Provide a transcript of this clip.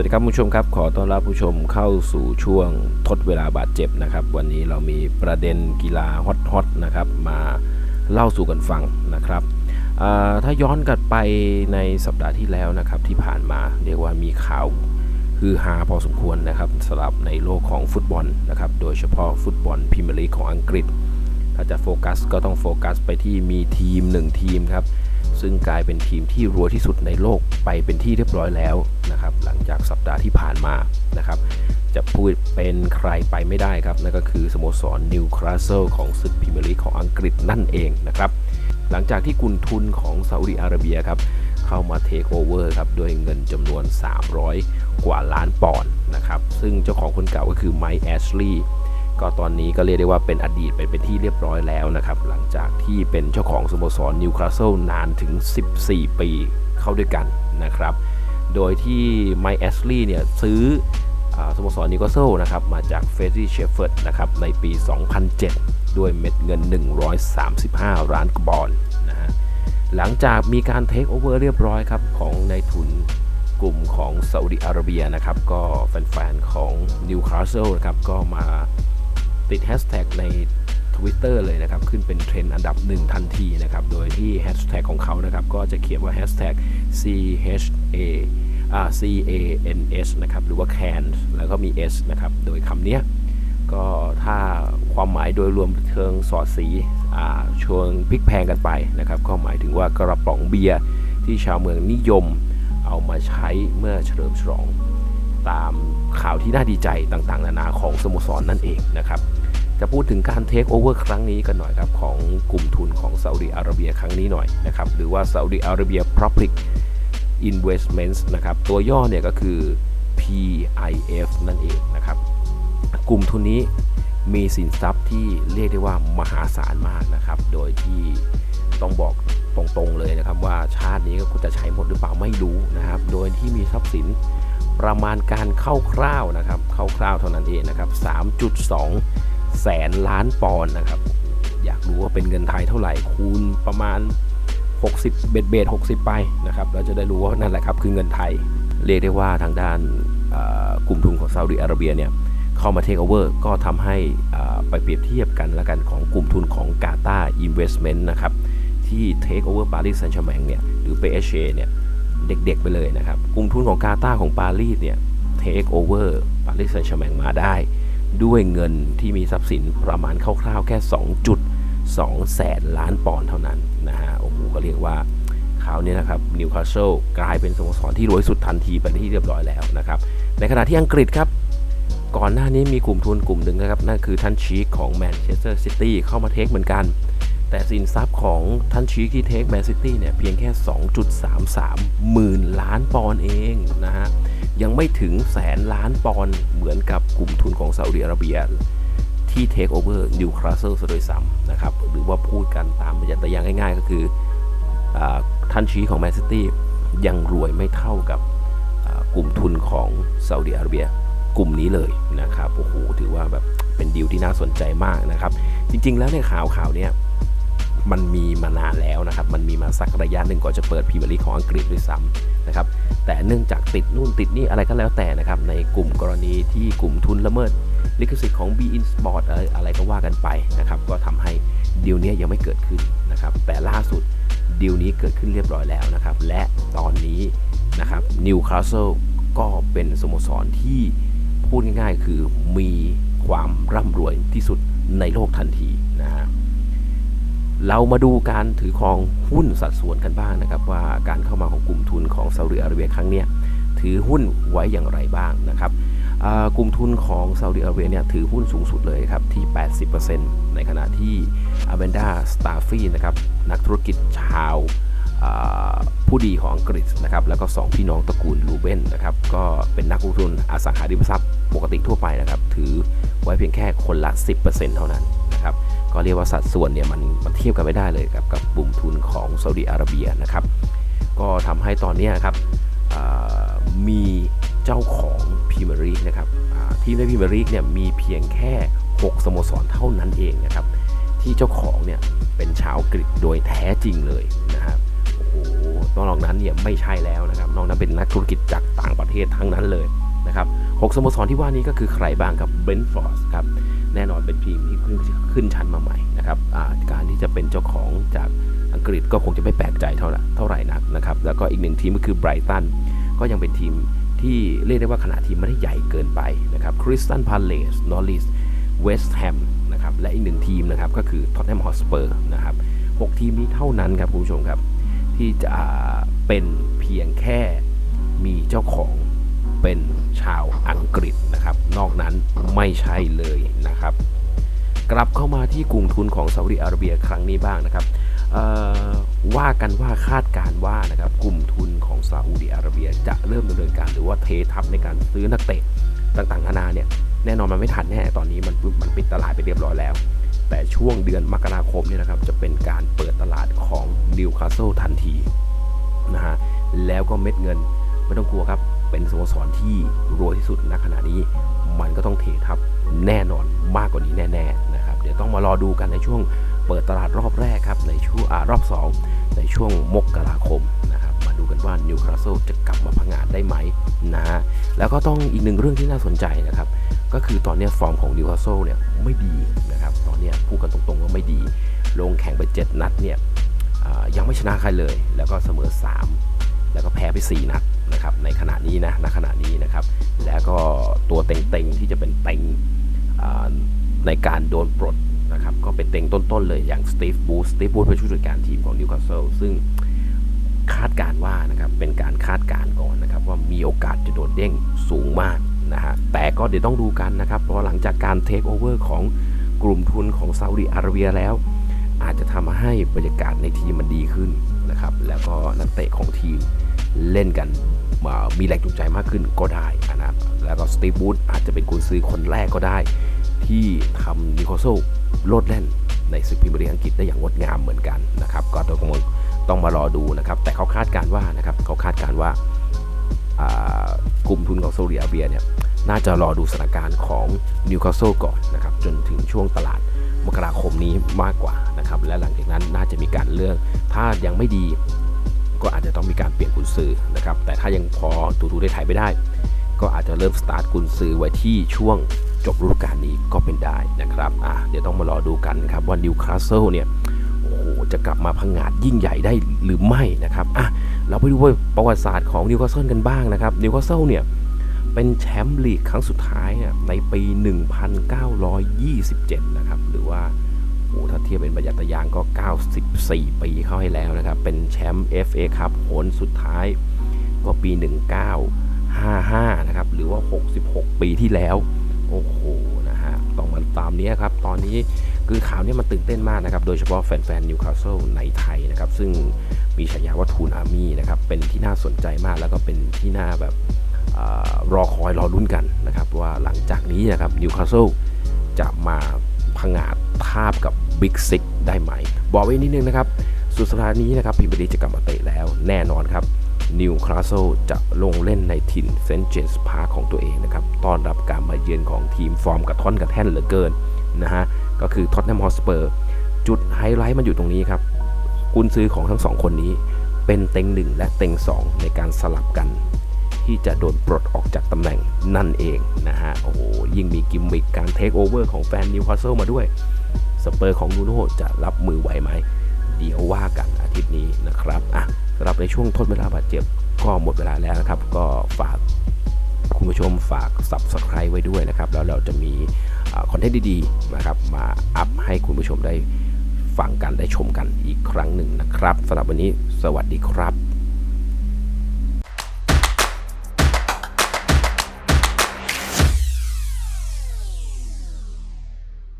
วัสดีครับผู้ชมครับ ขอต้อนรับผู้ชมเข้าสู่ช่วงทดเวลาบาดเจ็บนะครับ วันนี้เรามีประเด็นกีฬาฮอตๆนะครับ มาเล่าสู่กันฟังนะครับถ้าย้อนกลับไปในสัปดาห์ที่แล้วนะครับที่ผ่านมาเรียกว่ามีข่าวฮือฮาพอสมควรนะครับสำหรับในโลกของฟุตบอลนะครับโดยเฉพาะฟุตบอลพรีเมียร์ลีกของอังกฤษ ถ้าจะโฟกัสก็ต้องโฟกัสไปที่มีทีมหนึ่งทีมครับซึ่งกลายเป็นทีมที่รวยที่สุดในโลกไปเป็นที่เรียบร้อยแล้ว หลังจากสัปดาห์ที่ผ่านมานะครับ จะพูดเป็นใครไปไม่ได้ครับ นั่นก็คือสโมสรนิวคาสเซิลของศึกพรีเมียร์ลีกของอังกฤษนั่นเองนะครับ หลังจากที่กุนทุนของซาอุดิอาระเบียครับเข้ามาเทคโอเวอร์ครับด้วยเงินจำนวน 300 กว่าล้านปอนด์นะครับ ซึ่งเจ้าของคนเก่าก็คือไมค์แอชลีย์ก็ตอนนี้ก็เรียกได้ว่าเป็นอดีตไปเป็นที่เรียบร้อยแล้วนะครับ หลังจากที่เป็นเจ้าของสโมสรนิวคาสเซิลนานถึง 14 ปีเข้าด้วยกันนะครับ โดยที่ไมค์แอชลีย์เนี่ยซื้ออสโมสรนิวคาสเซิลนะครับมาจากเฟรดดี้เชฟเฟิร์ดนะครับในปี 2007 ด้วยเม็ดเงิน 135 ล้านปอนนะฮะหลังจากมีการเทคโอเวอร์เรียบร้อยครับของนายทุนกลุ่มของซาอุดิอาระเบียนะครับก็แฟนๆของนิวคาสเซิลนะครับก็มาติดแฮชแท็กใน Twitter เลยนะครับ ขึ้นเป็นเทรนด์อันดับหนึ่งทันทีนะครับ โดยที่แฮชแท็กของเขานะครับ ก็จะเขียนว่าแฮชแท็ก CHA อ่า CANS นะครับ หรือว่า CAN แล้วก็มี S นะครับ โดยคำเนี้ยก็ถ้าความหมายโดยรวมเชิงสอดสีอ่าชวงพลิกแพงกันไปนะครับ ก็หมายถึงว่ากระป๋องเบียร์ที่ชาวเมืองนิยมเอามาใช้เมื่อเฉลิมฉลอง ตามข่าวที่น่าดีใจต่างๆ นานาของสโมสรนั่นเองนะครับ จะพูดถึงการเทคโอเวอร์ครั้งนี้กันหน่อยครับของกลุ่มทุนของซาอุดิอาระเบียครั้งนี้หน่อยนะครับหรือว่าซาอุดิอาระเบีย Public Investments นะครับตัวย่อเนี่ยก็คือ PIF นั่นเองนะครับ กลุ่มทุนนี้มีสินทรัพย์ที่เรียกได้ว่ามหาศาลมากนะครับ โดยที่ต้องบอกตรงๆเลยนะครับ ว่าชาตินี้ก็จะใช้หมดหรือเปล่าไม่รู้นะครับ โดยที่มีทรัพย์สินประมาณการคร่าวๆนะครับคร่าวๆเท่านั้นเองนะครับ 3.2 แสนล้านปอนด์นะครับ อยากรู้ว่าเป็นเงินไทยเท่าไหร่คูณประมาณ 60 เบ็ดเบ็ด60 ไปนะครับเราจะได้รู้ว่านั่นแหละครับคือเงินไทย เรียกได้ว่าทางด้านกลุ่มทุนของซาอุดิอาระเบียเนี่ยเข้ามาเทคโอเวอร์ก็ทำให้ไปเปรียบเทียบกันละกันของกลุ่มทุนของกาตาอินเวสเมนต์นะครับที่เทคโอเวอร์ปารีสแซงต์แชร์แมงเนี่ยหรือ PSG เนี่ยเด็กๆไปเลยนะครับ กลุ่มทุนของกาตาของปารีสเนี่ยเทคโอเวอร์ปารีสแซงต์แชร์แมงมาได้ ด้วยเงินที่มีทรัพย์สินประมาณคร่าวๆแค่ 2.2 แสนล้านปอนด์เท่านั้นนะฮะโอ้โหก็เรียกว่าคราวนี้นะครับนิวคาสเซิลกลายเป็นสโมสรที่รวยสุดทันทีไปนที่เรียบร้อยแล้วนะครับ ในขณะที่อังกฤษครับ ก่อนหน้านี้มีกลุ่มทุนกลุ่มหนึ่งนะครับ นั่นคือท่านชีคของแมนเชสเตอร์ซิตี้เข้ามาเทคเหมือนกัน แต่สินทรัพย์ของท่านชีคที่เทคแมนซิตี้เนี่ยเพียงแค่ 2.33 หมื่นล้านปอนด์เองนะฮะ ยังไม่ถึงแสนล้านปอนด์เหมือนกับกลุ่มทุนของซาอุดิอาระเบีย ที่เทคโอเวอร์นิวคาสเซิลซะโดยซ้ำนะครับ หรือว่าพูดกันตามบรรยัติย่างง่าย ๆ ก็คืออท่านชี้ของแมนซิตี้ยังรวยไม่เท่ากับกลุ่มทุนของซาอุดิอาระเบียกลุ่มนี้เลยนะครับโอ้โหถือว่าแบบเป็นดีลที่น่าสนใจมากนะครับ จริง ๆ แล้วในข่าวข่าวเนี้ยมันมีมานานแล้วนะครับ มันมีมาสักระยะหนึ่งก่อนจะเปิดพรีเมียร์ลีกของอังกฤษด้วยซ้ำนะครับ เนื่องจากติดนู่นติดนี่อะไรก็แล้วแต่นะครับ ในกลุ่มกรณีที่กลุ่มทุนละเมิดลิขสิทธิ์ของ B In Sport อะไรอะไรก็ว่ากันไปนะครับ ก็ทำให้ดีลนี้ยยังไม่เกิดขึ้นนะครับ แต่ล่าสุดดีลนี้เกิดขึ้นเรียบร้อยแล้วนะครับ และตอนนี้นะครับนิวคาสเซิลก็เป็นสโมสรที่พูดง่ายๆคือมีความร่ำรวยที่สุดในโลกทันทีนะฮะ เรามาดูการถือครองหุ้นสัดส่วนกันบ้างนะครับ ว่าการเข้ามาของกลุ่มทุนของซาอุดิอาระเบียครั้งนี้ถือหุ้นไว้อย่างไรบ้างนะครับกลุ่มทุนของซาอุดิอาระเบียเนี่ยถือหุ้นสูงสุดเลยครับที่ 80%ในขณะที่อาเบนดาสตาฟีนะครับนักธุรกิจชาวผู้ดีของอังกฤษนะครับแล้วก็ 2 พี่น้องตระกูลลูเบนนะครับก็เป็นนักลงทุนอสังหาริมทรัพย์ปกติทั่วไปนะครับ ถือไว้เพียงแค่คนละ 10%เท่านั้นนะครับ ก็เรียกว่าสัดส่วนเนี่ยมันมันเทียบกันไม่ได้เลยกับกับกลุ่มทุนของซาอุดิอาระเบียนะครับ ก็ทำให้ตอนนี้ครับมีเจ้าของพรีเมียร์ลีกนะครับทีมในพรีเมียร์ลีกเนี่ยมีเพียงแค่ 6 สโมสรเท่านั้นเองนะครับ ที่เจ้าของเนี่ยเป็นชาวอังกโดยแท้จริงเลยนะครับโอ้โหตนอกนั้นเนี่ยไม่ใช่แล้วนะครับนอกนั้นเป็นนักธุรกิจจากต่างประเทศทั้งนั้นเลยนะครับหกสโมสรที่ว่านี้ก็คือใครบ้างครับเบนฟอร์สครับ แน่นอนเป็นทีมที่ขึ้นชั้นมาใหม่นะครับการที่จะเป็นเจ้าของจากอังกฤษก็คงจะไม่แปลกใจเท่าไหร่เท่าไหร่นักนะครับ แล้วก็อีกหนึ่งทีมก็คือไบรตันก็ยังเป็นทีมที่เรียกได้ว่าขนาดทีมไม่ได้ใหญ่เกินไปนะครับคริสตันพาเลสนอริสเวสต์แฮมนะครับและอีกหนึ่งทีมนะครับก็คือท็อตแนมฮอสเปอร์นะครับหกทีมนี้เท่านั้นครับคุณผู้ชมครับ ที่จะเป็นเพียงแค่มีเจ้าของ เป็นชาวอังกฤษนะครับ นอกนั้นไม่ใช่เลยนะครับ กลับเข้ามาที่กลุ่มทุนของซาอุดิอาระเบียครั้งนี้บ้างนะครับว่ากันว่าคาดการว่านะครับกลุ่มทุนของซาอุดิอาระเบียจะเริ่มดำเนินการหรือว่าเททับในการซื้อนักเตะต่างๆนานาเนี่ยแน่นอนมันไม่ทันแน่ตอนนี้มันมันปิดตลาดไปเรียบร้อยแล้ว แต่ช่วงเดือนมกราคมเนี่ยนะครับจะเป็นการเปิดตลาดของนิวคาสเซิลทันทีนะฮะแล้วก็เม็ดเงินไม่ต้องกลัวครับ เป็นสโมสรที่รวยที่สุดณขณะนี้ มันก็ต้องเททับแน่นอนมากกว่านี้แน่ๆนะครับเดี๋ยวต้องมารอดูกันในช่วงเปิดตลาดรอบแรกครับในช่วงอรอบ 2 ในช่วงมกราคมนะครับมาดูกันว่านิวคาสเซิลจะกลับมาพังงาดได้ไหมนะแล้วก็ต้องอีกหนึ่งเรื่องที่น่าสนใจนะครับก็คือตอนนี้ฟอร์มของนิวคาสเซิลเนี่ยไม่ดีนะครับตอนนี้พูดกันตรงๆว่าไม่ดี ลงแข่งไป 7 นัดเนี่ยยังไม่ชนะใครเลย แล้วก็เสมอ 3 แล้วก็แพ้ไป 4 นัด นะครับในขณะนี้นะณขณะนี้นะครับ แล้วก็ตัวเต็งๆที่จะเป็นเต็งในการโดนปลดนะครับก็เป็นเต็งต้นๆเลยอย่างสตีฟบูสสตีฟบูสเป็นผู้จัดการทีมของนิวคาสเซิลซึ่งคาดการว่านะครับเป็นการคาดการณ์ก่อนนะครับว่ามีโอกาสจะโดดเด้งสูงมากนะฮะแต่ก็เดี๋ยวต้องดูกันนะครับเพราะหลังจากการเทคโอเวอร์ของกลุ่มทุนของซาอุดิอาระเบียแล้ว อาจจะทำให้บรรยากาศในทีมมันดีขึ้นนะครับแล้วก็นักเตะของทีมเล่นกัน มีแรงจูงใจมากขึ้นก็ได้นะครับแล้วก็สตีฟบูธอาจจะเป็นกุนซือคนแรกก็ได้ ที่ทำนิโคโซโลดแล่นในศึกพรีเมียร์ลีกอังกฤษได้อย่างงดงามเหมือนกันนะครับก็ต้องต้องมารอดูนะครับ แต่เขาคาดการว่านะครับเขาคาดการว่าอ่ากลุ่มทุนของซาอุดิอาระเบียเนี่ยน่าจะรอดูสถานการณ์ของนิวคาสเซิลก่อนนะครับจนถึงช่วงตลาดมกราคมนี้มากกว่านะครับและหลังจากนั้นน่าจะมีการเลือกถ้ายังไม่ดี ก็อาจจะต้องมีการเปลี่ยนกุญซือนะครับ แต่ถ้ายังพอตูตูได้ถ่ายไม่ได้ ก็อาจจะเริ่มสตาร์ทกุญซือไว้ที่ช่วงจบฤดูกาลนี้ก็เป็นได้นะครับอะเดี๋ยวต้องมารอดูกันครับว่านิวคาสเซิลเนี่ยโอ้โหจะกลับมาพังงาดยิ่งใหญ่ได้หรือไม่นะครับอะเราไปดูประวัติศาสตร์ของนิวคาสเซิลกันบ้างนะครับนิวคาสเซิลเนี่ยเป็นแชมป์ลีกครั้งสุดท้ายอะในปี 1927 นะครับ หรือว่า ทียบเป็นประหยัดตะยางก็ 94 ปีเข้าให้แล้วนะครับ เป็นแชมป์ FA ครับผลสุดท้ายก็ปี 1955 นะครับ หรือว่า 66 ปีที่แล้ว โอ้โห นะฮะ ต้องมาตามนี้ครับ ตอนนี้คือข่าวนี้มันตื่นเต้นมากนะครับ โดยเฉพาะแฟนๆนิวคาสเซิลในไทยนะครับ ซึ่งมีฉายาว่าทูนอาร์มี่นะครับ เป็นที่น่าสนใจมากแล้วก็เป็นที่น่าแบบอรอคอยรอลุ้นกันนะครับ ว่าหลังจากนี้นะครับนิวคาสเซิลจะมาพังอาจทาบกับ บิ๊กซิกได้ไหม บอกไว้นิดนึงนะครับ สุดสัปดาห์นี้นะครับพรีเมียร์ลีจะกลับมาเตะแล้วแน่นอนครับนิวคาสเซิลจะลงเล่นในถิ่นเซนต์เจมส์พาร์คของตัวเองนะครับ ต้อนรับการมาเยือนของทีมฟอร์มกระท่อนกระแท่นเหลือเกินนะฮะ ก็คือท็อตแนมฮอสเปอร์ จุดไฮไลท์มันอยู่ตรงนี้ครับ กุนซื้อของทั้งสองคนนี้เป็นเต็งหนึ่งและเต็งสองในการสลับกัน ที่จะโดนปลดออกจากตำแหน่งนั่นเองนะฮะ โอ้โห ยิ่งมีกิมมิคการเทคโอเวอร์ของแฟนนิวคาสเซิลมาด้วย สเปอร์ของนูโน่จะรับมือไหวไหม เดี๋ยวว่ากันอาทิตย์นี้นะครับอะสำหรับในช่วงทดเวลาบาดเจ็บก็หมดเวลาแล้วนะครับ ก็ฝากคุณผู้ชมฝาก subscribe ไว้ด้วยนะครับ แล้วเราจะมีคอนเทนต์ดีๆนะครับมาอัพให้คุณผู้ชมได้ฟังกันได้ชมกันอีกครั้งหนึ่งนะครับสำหรับวันนี้สวัสดีครับ